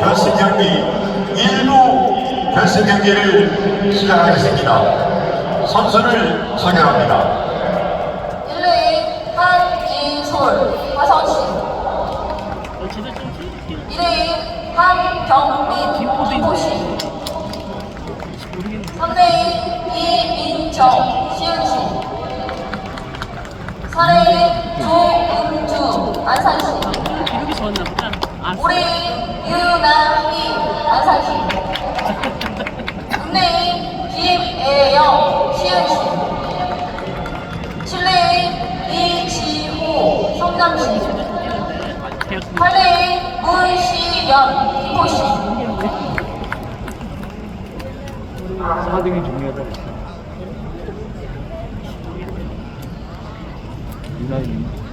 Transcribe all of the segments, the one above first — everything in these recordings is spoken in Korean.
결승 경기 1부 결승 경기를 시작하겠습니다. 선수를 소개합니다. 1레인 한이솔 화성씨 2레인 한경민 김포시. 3레인 이민정 시은시 4레인 조은주 안산시 기록이 좋았나 보다. 아, 5레인 유나희 안산시 6레인 김애영 시은시 7레인 이지호 성남시 대학 8레인 문시연 김포시 4등이 중요하다고 했어. 유나이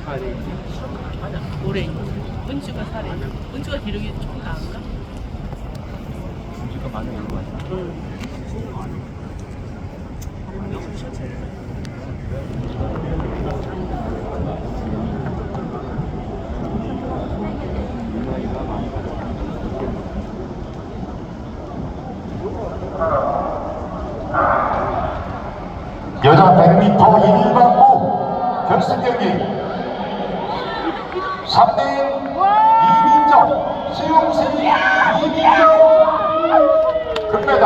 8위. 맞아. 올해 은주가 살해. 은주가 기록이 좀 나은가? 많은 걸로 봤어. 응. 유나이가 많이 봤어. 여자 100m 1반부 결승 경기 3대 이민정 수용실 이민정 금메달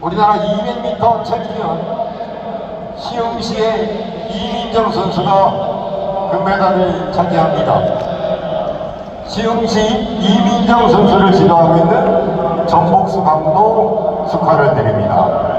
우리나라 200m 챔피언 시흥시의 이민정 선수가 금메달을 차지합니다. 시흥시 이민정 선수를 지도하고 있는 전복수 감독 축하를 드립니다.